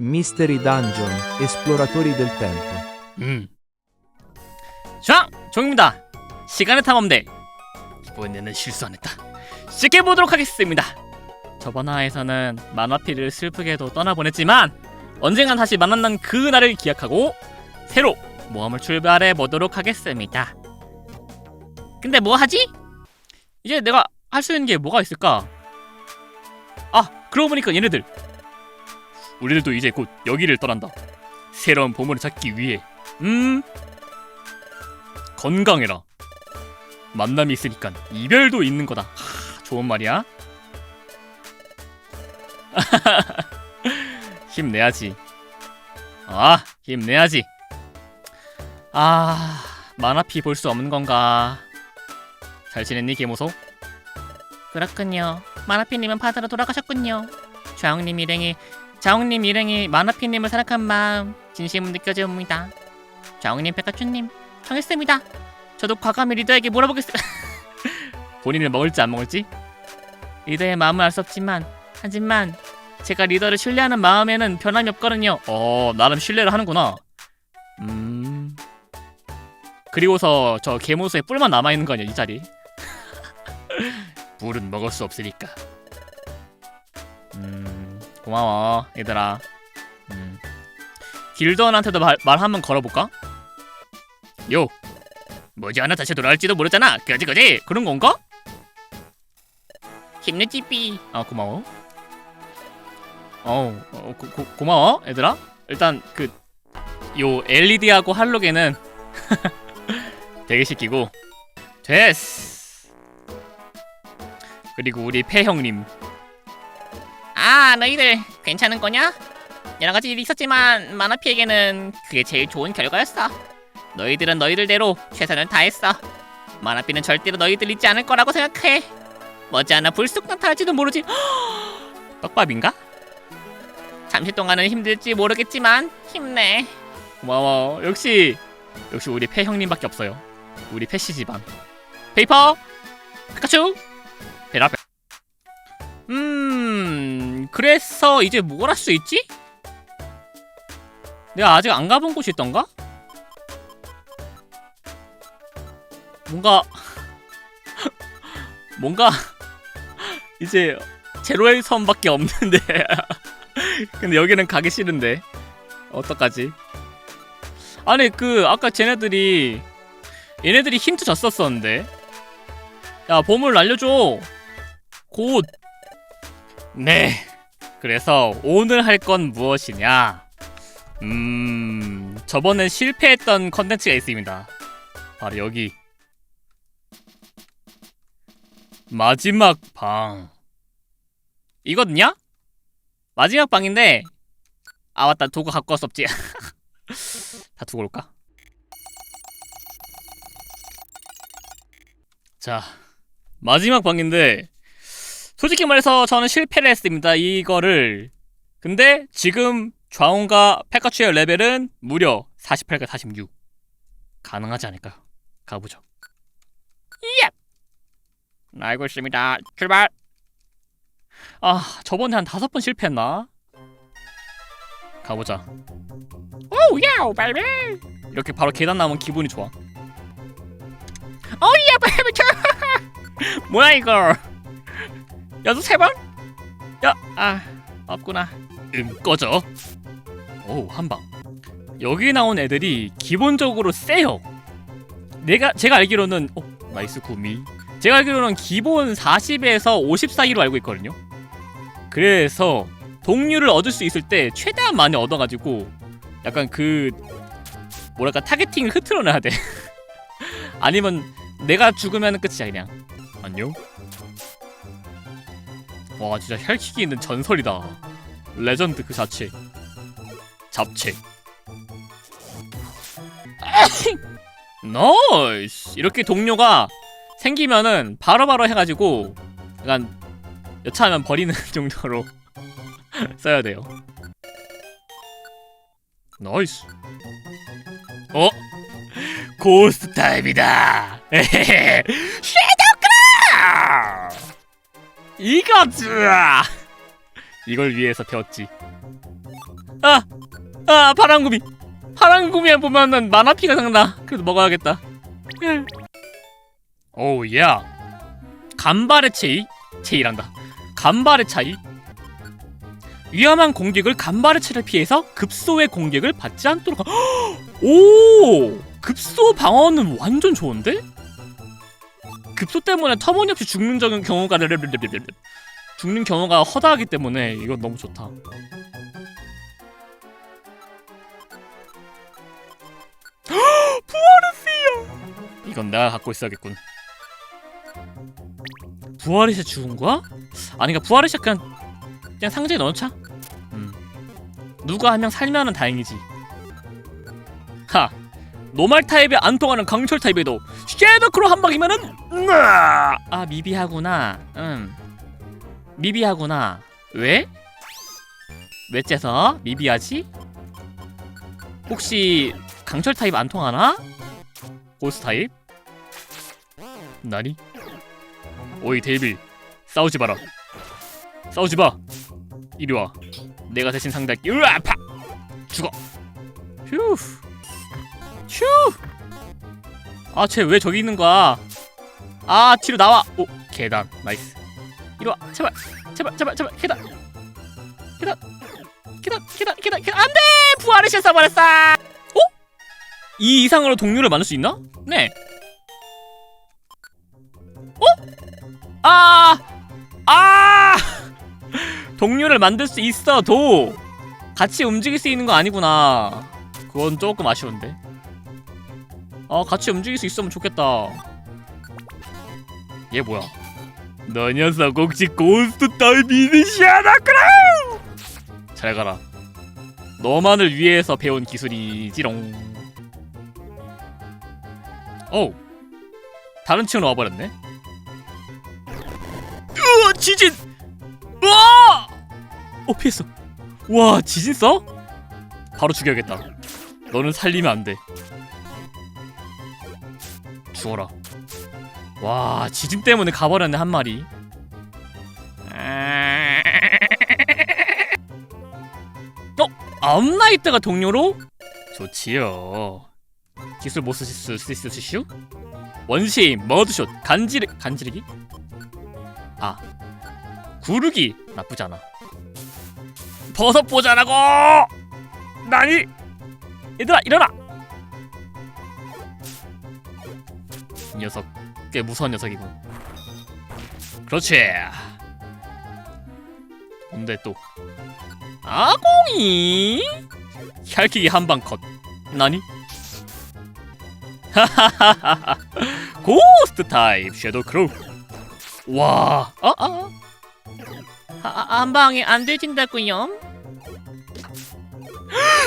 Mystery Dungeon, esploratori del tempo. 음. 자, 종입니다. 시간의 탐험대. 이번에는 실수 안 했다. 시작해 보도록 하겠습니다. 저번 화에서는 만화피를 슬프게도 떠나보냈지만 언젠간 다시 만난다는 그 날을 기약하고 새로 모험을 출발해 보도록 하겠습니다. 근데 뭐 하지? 이제 내가 할 수 있는 게 뭐가 있을까? 아, 그러고 보니까 얘네들 우리들도 이제 곧 여기를 떠난다. 새로운 보물을 찾기 위해. 음? 건강해라. 만남이 있으니까 이별도 있는 거다. 하, 좋은 말이야. 힘내야지. 아 힘내야지. 아 만화피 볼 수 없는 건가? 잘 지냈니 개모소? 그렇군요. 만화피님은 바다로 돌아가셨군요. 좌웅님 일행이 자웅님 일행이 만화피님을 생각한 마음 진심은 느껴집니다. 자웅님, 백가춘님 정했습니다. 저도 과감히 리더에게 물어보겠습니다. 본인을 먹을지 안 먹을지? 리더의 마음은 알수 없지만 하지만 제가 리더를 신뢰하는 마음에는 변함이 없거든요. 어, 나름 신뢰를 하는구나. 음. 그리고서 저 개모수에 뿔만 남아 있는 거 아니야 이 자리? 뿔은 먹을 수 없으니까. 음, 고마워 얘들아. 음. 길드원한테도 말, 말 한번 걸어볼까? 요 뭐지 하나 다시 돌아올지도 모르잖아 그지 그지 그런 건가? 힘내지 삐. 아 고마워. 어, 어 고, 고, 고마워 얘들아. 일단 그 요 LED하고 할로겐은 대기시키고 됐어. 그리고 우리 폐 형님. 아 너희들 괜찮은 거냐? 여러 가지 일이 있었지만 마나피에게는 그게 제일 좋은 결과였어. 너희들은 너희들대로 최선을 다했어. 마나피는 절대로 너희들 잊지 않을 거라고 생각해. 머지않아 불쑥 나타날지도 모르지. 떡밥인가? 잠시 동안은 힘들지 모르겠지만 힘내. 고마워. 역시 역시 우리 패 형님밖에 없어요. 우리 패시 집안. 페이퍼, 피카츄. 음, 그래서 이제 뭘 할 수 있지? 내가 아직 안 가본 곳이 있던가? 뭔가 뭔가 이제 제로의 섬밖에 없는데 근데 여기는 가기 싫은데 어떡하지? 아니 그 아까 쟤네들이 얘네들이 힌트 줬었었는데 야 보물 알려줘 곧 네 그래서 오늘 할 건 무엇이냐 음, 저번에 실패했던 컨텐츠가 있습니다. 바로 여기. 마지막 방. 이거든요? 마지막 방인데, 아, 맞다. 도구 갖고 올 수 없지. 다 두고 올까? 자, 마지막 방인데, 솔직히 말해서 저는 실패를 했습니다. 이거를. 근데 지금 좌웅과 페카츄의 레벨은 무려 48과 46 가능하지 않을까요? 가보죠 예! 알고 있습니다 출발 아 저번에 한 다섯 번 실패했나? 가보자 오우 야우 베이비 이렇게 바로 계단 나오면 기분이 좋아 오야 베이비 뭐야 이거 야너 세 번? 야 아 없구나. 음 꺼져. 오 한 방. 여기 나온 애들이 기본적으로 세요. 내가 제가 알기로는 어 나이스 구미. 제가 알기로는 기본 40에서 50 사이로 알고 있거든요. 그래서 동료를 얻을 수 있을 때 최대한 많이 얻어가지고 약간 그 뭐랄까 타겟팅을 흐트러내야 돼. 아니면 내가 죽으면 끝이야 그냥. 안녕 와 진짜 혈킥이 있는 전설이다. 레전드 그 자체. 잡채. 나이스! 이렇게 동료가 생기면은 바로 바로 해가지고 약간 여차하면 버리는 정도로 써야 돼요. 나이스! 어? 고스트 타입이다! 섀도우크라 이거지 이걸 위해서 배웠지 아, 아 파랑구미. 파랑구미에 보면은 만화피가 생각나. 그래도 먹어야겠다. 오우 야. 간발의 체이 체이란다. 간발의 차이. 위험한 공격을 간발의 차를 피해서 급소의 공격을 받지 않도록. 하... 오 급소 방어는 완전 좋은데? 급소 때문에 터무니없이 죽는 적- 경우가 죽는 경우가 허다하기 때문에 이건 너무 좋다. 부활했어요. 이건 내가 갖고 있어야겠군. 부활이샤 죽은 거야? 아니 그러니까 부활이샤 그냥 그냥 상자에 넣어놓자. 음. 누가 한 명 살면은 다행이지. 하. 노말 타입에 안 통하는 강철 타입에도 쉐더크로 한 방이면은 으아! 아 미비하구나. 음. 미비하구나. 왜? 왜 째서 미비하지? 혹시 강철 타입 안 통하나? 고스 타입? 나니? 오이 데이빌 싸우지 마라 싸우지 마 이리 와 내가 대신 상대할게 으아 파 죽어 휴휴 아 쟤 왜 저기 있는 거야? 아 뒤로 나와. 오 계단. 나이스. 이리 와. 제발. 제발 제발 제발. 계단. 계단. 계단 계단 계단 계단. 안 돼! 부활을 실수버렸어! 어? 이 이상으로 동료를 만들 수 있나? 네. 아! 아! 동료를 만들 수 있어도 같이 움직일 수 있는 거 아니구나. 그건 조금 아쉬운데. 아, 같이 움직일 수 있으면 좋겠다. 얘 뭐야? 너 녀석 혹시 고스트 타입이니 샤나크라! 잘 가라. 너만을 위해서 배운 기술이지롱. 오, 다른 층으로 와버렸네. 우와 지진 와! 어 피했어 와 지진 써? 바로 죽여야겠다 너는 살리면 안돼 죽어라 와 지진 때문에 가버렸네 한 마리 어? 아웃나이트가 동료로? 좋지요 기술 못 쓰실 수 있으시슈? 원시임, 머드숏, 간지르, 간지르기? 아 구르기 나쁘지 않아 버섯 보자라고 나니 얘들아 일어나 이 녀석. 꽤 무서운 녀석이군. 그렇지. 뭔데 또 아공이? 혈기기 한방 컷. 나니? 하하하하 고스트 타입 섀도우 크로우. 와, 어, 어, 아, 한 방에 안 되진다고요?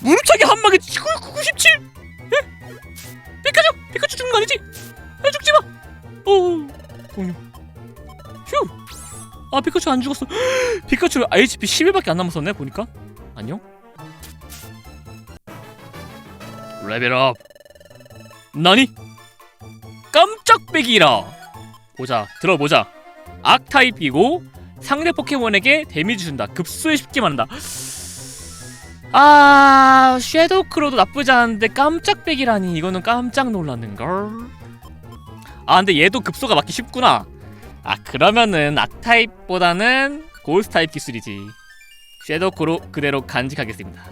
무릎차기 한 방에 97? 예? 피카츄, 피카츄 죽는 거 아니지? 아, 죽지 마. 오, 공룡. 휴. 아, 피카츄 안 죽었어. 피카츄 HP 11밖에 안 남았었네 보니까. 안녕. 레벨업. 나니? 깜짝 빼기라. 보자, 들어보자. 악 타입이고 상대 포켓몬에게 데미지 준다. 급소에 쉽게 만한다. 아, 섀도우 크로도 나쁘지 않은데 깜짝 빼기라니 이거는 깜짝 놀라는 걸. 아, 근데 얘도 급소가 맞기 쉽구나. 아, 그러면은 악 타입보다는 고스트 타입 기술이지. 섀도우 크로 그대로 간직하겠습니다.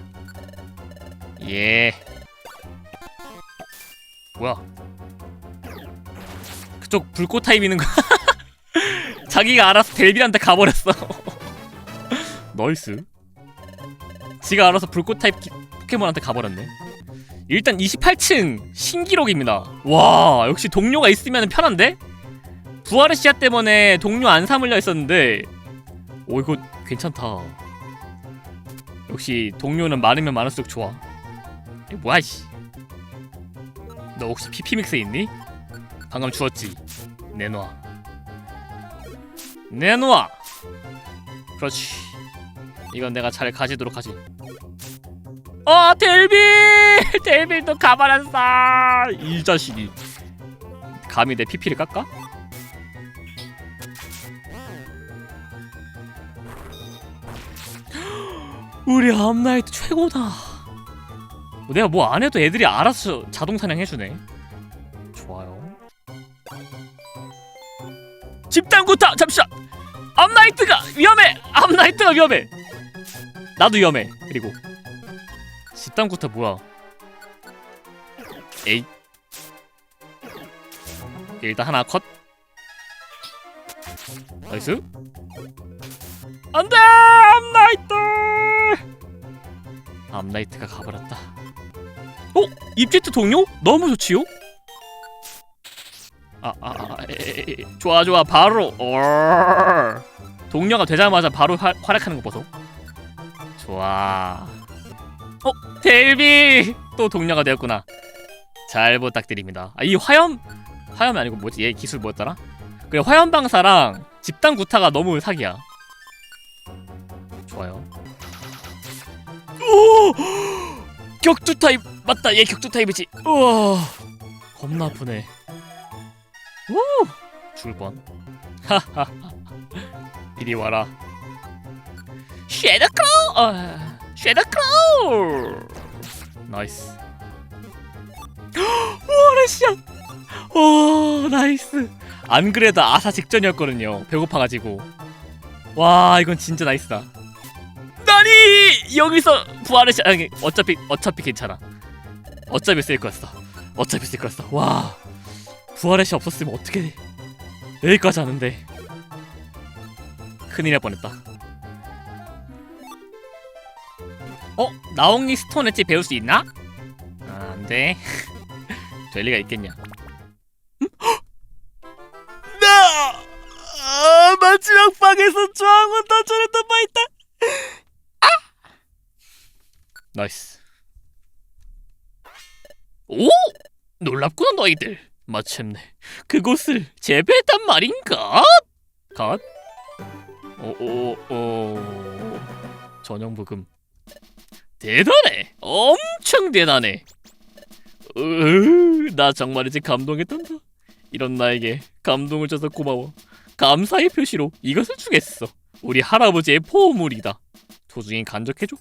예. 뭐야? 그쪽 불꽃 타입 있는 거. 자기가 알아서 델빌한테 가버렸어. 나이스. 지가 알아서 불꽃 타입 기- 포켓몬한테 가버렸네. 일단 28층 신기록입니다. 와 역시 동료가 있으면 편한데? 씨앗 때문에 동료 안 삼으려 했었는데 오 이거 괜찮다. 역시 동료는 많으면 많을수록 좋아. 이거 뭐야 씨. 너 혹시 피피믹스 있니? 방금 주웠지. 내놔. 내놓아. 그렇지. 이건 내가 잘 가지도록 하지. 어, 델빌! 델빌도 가발았어. 이 자식이. 감히 내 피피를 깎아? 우리 암나이트 최고다. 내가 뭐 안 해도 애들이 알아서 자동 사냥해주네. 좋아요. 집단 구타 잠시만. 암나이트가 위험해. 암나이트가 위험해. 나도 위험해. 그리고 집단구타 뭐야? 에이. 일단 하나 컷. 나이스. 안돼 암나이트. 암나이트가 가버렸다. 어? 입지트 동료? 너무 좋지요? 아, 아, 아, 에, 에, 에, 좋아, 좋아, 바로. 어. 동료가 되자마자 바로 활, 활약하는 거 보소. 좋아. 어, 델비 또 동료가 되었구나. 잘 부탁드립니다. 아, 이 화염 화염이 아니고 뭐지? 얘 기술 뭐였더라? 그래 화염 방사랑 집단 구타가 너무 사기야. 좋아요. 오! 격투 타입 맞다. 얘 격투 타입이지. 우와. 겁나 아프네. 오! 죽을 뻔. 하하하. 이리 와라. 쉐더크로우. 아, 쉐더크로우. 나이스. 오레시안. 오 나이스. 안 그래도 아사 직전이었거든요. 배고파가지고. 와 이건 진짜 나이스다. 나니 여기서 부활을 시 아니 어차피 어차피 괜찮아. 어차피 쓸 거였어. 어차피 쓸 거였어. 와 부활의 시 없었으면 어떻게 돼? 여기까지 하는데 큰일 날 뻔했다. 어 나옹니 스톤 엣지 배울 수 있나? 아, 안 돼. 될 리가 있겠냐? 나 아, 마지막 방에서 저항은 던져냈던 바 있다. 아! 나이스. 오 놀랍구나 너희들. 마침내 그곳을 재배했단 말인가? 갓? 오오오 오, 전용 부금. 대단해. 엄청 대단해. 으, 나 정말이지 감동했단다. 이런 나에게 감동을 줘서 고마워. 감사의 표시로 이것을 주겠어. 우리 할아버지의 포물이다. 도중에 간적해줘.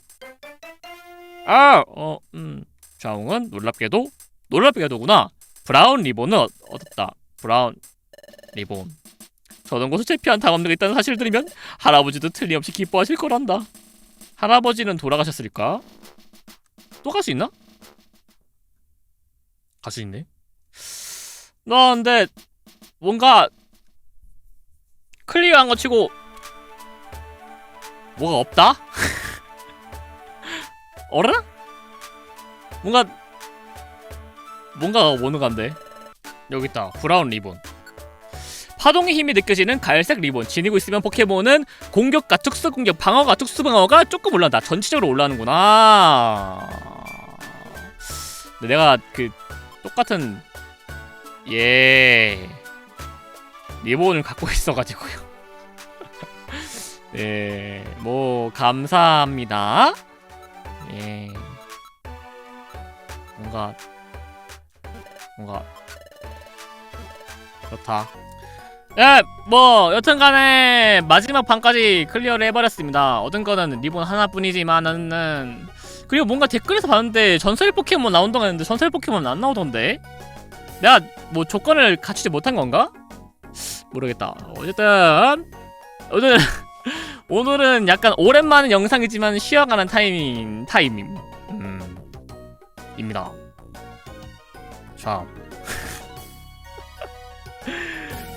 아, 어, 음, 좌웅은 놀랍게도 놀랍게도구나. 브라운 리본은 얻- 얻었다. 브라운 리본. 저런 곳을 제피한 다감내가 있다는 사실을 들으면 할아버지도 틀림없이 기뻐하실 거란다. 할아버지는 돌아가셨을까? 또 갈 수 있나? 갈 수 있네. 나 근데 뭔가 클리어한 거 치고 뭐가 없다? 어라? 뭔가 뭔가가 오는 건데 여기 있다 브라운 리본 파동의 힘이 느껴지는 갈색 리본 지니고 있으면 포켓몬은 공격과 특수 공격 방어가 특수 방어가 조금 올라간다 전체적으로 올라가는구나 근데 내가 그 똑같은 예 리본을 갖고 있어가지고요. 네, 뭐 감사합니다. 예, 뭔가 뭔가 그렇다. 예, 뭐 여튼간에 마지막 판까지 클리어를 해버렸습니다. 얻은 거는 리본 하나뿐이지만은 그리고 뭔가 댓글에서 봤는데 전설 포켓몬 나온다고 했는데 전설 포켓몬 안 나오던데. 내가 뭐 조건을 갖추지 못한 건가? 모르겠다. 어쨌든 오늘 오늘은 약간 오랜만의 영상이지만 쉬어가는 타이밍 타이밍 음 입니다. 자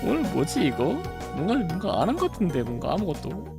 오늘 뭐지 이거? 뭔가 뭔가 안 한 것 같은데 뭔가 아무것도